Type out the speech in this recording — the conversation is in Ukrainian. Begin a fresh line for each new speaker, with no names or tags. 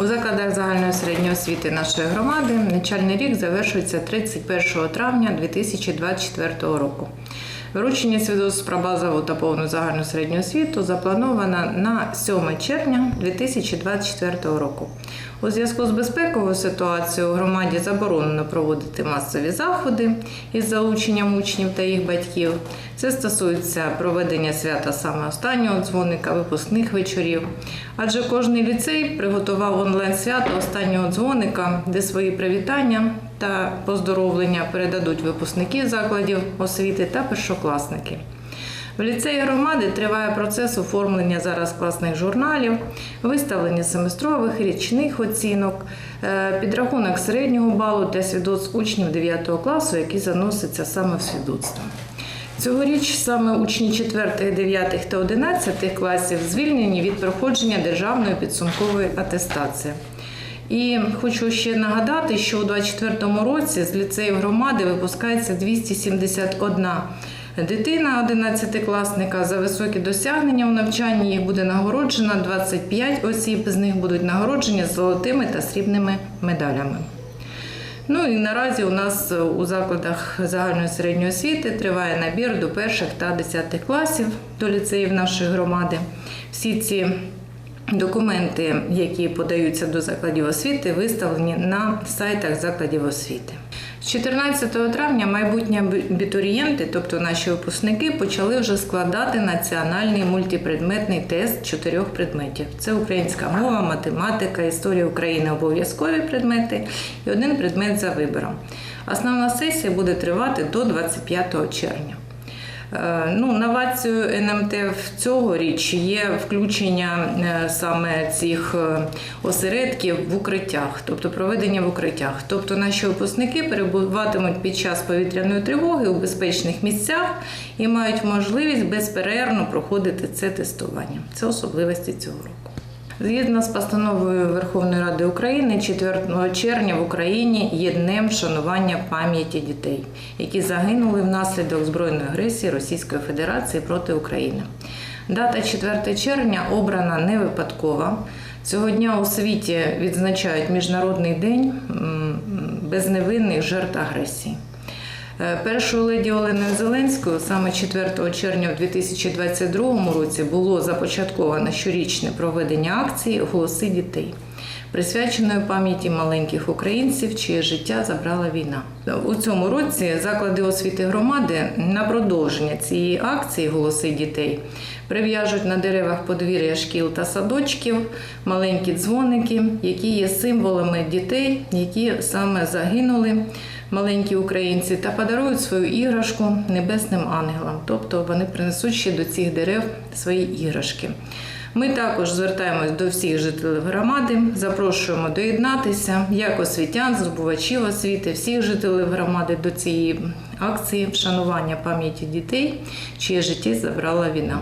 У закладах загальної середньої освіти нашої громади навчальний рік завершується 31 травня 2024 року. Вручення свідоцтв про базову та повну загальну середню освіту заплановано на 7 червня 2024 року. У зв'язку з безпековою ситуацією у громаді заборонено проводити масові заходи із залученням учнів та їх батьків. Це стосується проведення свята саме останнього дзвоника, випускних вечорів. Адже кожний ліцей приготував онлайн свято останнього дзвоника, де свої привітання та поздоровлення передадуть випускники закладів освіти та першокласники. В ліцеї громади триває процес оформлення зараз класних журналів, виставлення семестрових, річних оцінок, е, підрахунок середнього балу для свідоцтв учнів 9 класу, які заносяться саме в свідоцтво. Цьогоріч саме учні 4, 9 та 11 класів звільнені від проходження державної підсумкової атестації. І хочу ще нагадати, що у 2024 році з ліцеїв громади випускається 271 дитина 11-класника. За високі досягнення у навчанні їх буде нагороджено 25 осіб. З них будуть нагороджені золотими та срібними медалями. Ну і наразі у нас у закладах загальної середньої освіти триває набір до перших та десятих класів до ліцеїв нашої громади. Всі ці документи, які подаються до закладів освіти, виставлені на сайтах закладів освіти. З 14 травня майбутні абітурієнти, тобто наші випускники, почали вже складати національний мультипредметний тест чотирьох предметів: це українська мова, математика, історія України, обов'язкові предмети і один предмет за вибором. Основна сесія буде тривати до 25 червня. Е, Ну, новацією НМТ в цьогоріч є включення е, саме цих е, осередків в укриттях, тобто проведення в укриттях. Тобто наші випускники перебуватимуть під час повітряної тривоги у безпечних місцях і мають можливість безперервно проходити це тестування. Це особливості цього року. Згідно з постановою Верховної Ради України, 4 червня в Україні є днем вшанування пам'яті дітей, які загинули внаслідок збройної агресії Російської Федерації проти України. Дата 4 червня обрана не випадкова. Цього дня у світі відзначають Міжнародний день безневинних жертв агресії. Е, Першою леді Оленою Зеленською саме 4 червня у 2022 році було започатковано щорічне проведення акції Голоси дітей, присвяченої пам'яті маленьких українців, чиє життя забрала війна. У цьому році заклади освіти громади на продовження цієї акції Голоси дітей прив'яжуть на деревах подвір'я шкіл та садочків маленькі дзвоники, які є символами дітей, які саме загинули маленькі українці та подарують свою іграшку небесним ангелам, тобто вони принесуть ще до цих дерев свої іграшки. Ми також звертаємось до всіх жителів громади, запрошуємо доєднатися як освітян, здобувачів освіти, всіх жителів громади до цієї акції вшанування пам'яті дітей, чиє життя забрала війна.